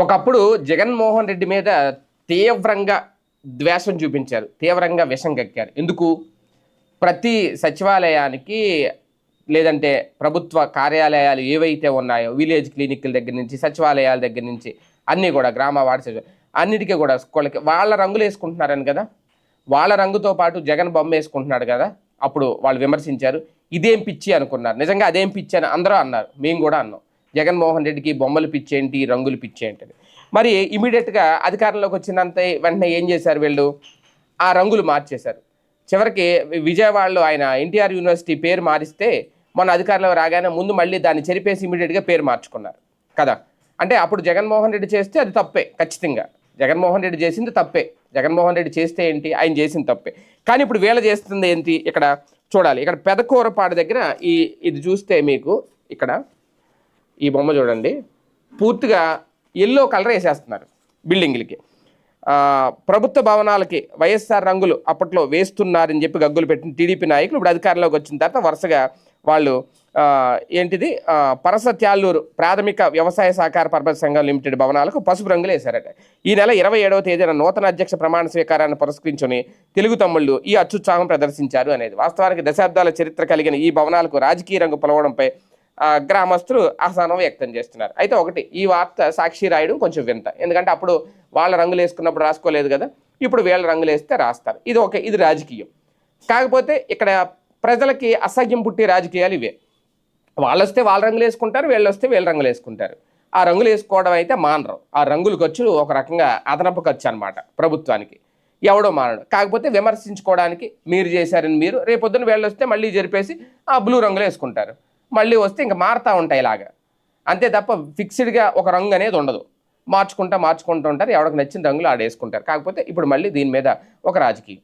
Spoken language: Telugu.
ఒకప్పుడు జగన్మోహన్ రెడ్డి మీద తీవ్రంగా ద్వేషం చూపించారు తీవ్రంగా విషం కక్కారు. ఎందుకు? ప్రతి సచివాలయానికి లేదంటే ప్రభుత్వ కార్యాలయాలు ఏవైతే ఉన్నాయో విలేజ్ క్లినిక్ల దగ్గర నుంచి సచివాలయాల దగ్గర నుంచి అన్నీ కూడా గ్రామ వార్డు సచివ అన్నిటికీ కూడా స్కూళ్ళకి వాళ్ళ రంగులు వేసుకుంటున్నారని కదా? వాళ్ళ రంగుతో పాటు జగన్ బొమ్మ వేసుకుంటున్నాడు కదా? అప్పుడు వాళ్ళు విమర్శించారు. ఇదేం పిచ్చి అనుకున్నారు. నిజంగా అదేం పిచ్చి అని అందరూ అన్నారు. మేము కూడా అన్నాం. జగన్మోహన్ రెడ్డికి బొమ్మలు పిచ్చేంటి రంగులు పిచ్చేంటి అని. మరి ఇమీడియట్గా అధికారంలోకి వచ్చినంత వెంటనే ఏం చేశారు వీళ్ళు? ఆ రంగులు మార్చేశారు. చివరికి విజయవాడలో ఆయన ఎన్టీఆర్ యూనివర్సిటీ పేరు మారిస్తే మొన్న అధికారంలో రాగానే ముందు మళ్ళీ దాన్ని చెరిపేసి ఇమీడియట్గా పేరు మార్చుకున్నారు. కదా? అంటే అప్పుడు జగన్మోహన్ రెడ్డి చేస్తే అది తప్పే ఖచ్చితంగా. జగన్మోహన్ రెడ్డి చేసింది తప్పే. జగన్మోహన్ రెడ్డి చేస్తే ఏంటి? ఆయన చేసింది తప్పే. కానీ ఇప్పుడు వీళ్ళ చేస్తుంది ఏంటి? ఇక్కడ చూడాలి. ఇక్కడ పెదకూరపాడు దగ్గర ఈ ఇది చూస్తే మీకు ఇక్కడ ఈ బొమ్మ చూడండి. పూర్తిగా ఎల్లో కలర్ వేసేస్తున్నారు బిల్డింగ్లకి. ప్రభుత్వ భవనాలకి వైఎస్ఆర్ రంగులు అప్పట్లో వేస్తున్నారని చెప్పి గగ్గులు పెట్టిన టీడీపీ నాయకులు ఇప్పుడు అధికారంలోకి వచ్చిన తర్వాత వరుసగా వాళ్ళు ఏంటిది ఆ, పరసత్యాలూరు ప్రాథమిక వ్యవసాయ సహకార పరపతి సంఘం లిమిటెడ్ భవనాలకు పసుపు రంగులు వేశారట. ఈ నెల ఇరవై ఏడవ తేదీన నూతన అధ్యక్ష ప్రమాణ స్వీకారాన్ని పురస్కరించుని తెలుగు తమ్ముళ్ళు ఈ అత్యుత్సాహం ప్రదర్శించారు అనేది. వాస్తవానికి దశాబ్దాల చరిత్ర కలిగిన ఈ భవనాలకు రాజకీయ రంగు పొలవడంపై గ్రామస్తులు అసహనం వ్యక్తం చేస్తున్నారు. అయితే ఒకటి ఈ వార్త సాక్షి రాయడం కొంచెం వింత. ఎందుకంటే అప్పుడు వాళ్ళ రంగులు వేసుకున్నప్పుడు రాసుకోలేదు కదా ఇప్పుడు వీళ్ళ రంగులు వేస్తే రాస్తారు. ఇది ఒక ఇది రాజకీయం. కాకపోతే ఇక్కడ ప్రజలకి అసహ్యం పుట్టే రాజకీయాలు ఇవే. వాళ్ళు వస్తే వాళ్ళ రంగులు వేసుకుంటారు వీళ్ళు వస్తే వీళ్ళ రంగులు వేసుకుంటారు. ఆ రంగులు వేసుకోవడం అయితే మానరు. ఆ రంగుల ఖర్చు ఒక రకంగా అదనపు ఖర్చు అనమాట ప్రభుత్వానికి. ఎవడో మానడు. కాకపోతే విమర్శించుకోవడానికి మీరు చేశారని మీరు రేపొద్దున వీళ్ళు వస్తే మళ్ళీ జరిపేసి ఆ బ్లూ రంగులు వేసుకుంటారు. మళ్ళీ వస్తే ఇంకా మారుతూ ఉంటాయి ఇలాగా. అంతే తప్ప ఫిక్స్డ్గా ఒక రంగు అనేది ఉండదు. మార్చుకుంటా మార్చుకుంటూ ఉంటారు. ఎవరికి నచ్చిన రంగులు ఆడేసుకుంటారు. కాకపోతే ఇప్పుడు మళ్ళీ దీని మీద ఒక రాజకీయం.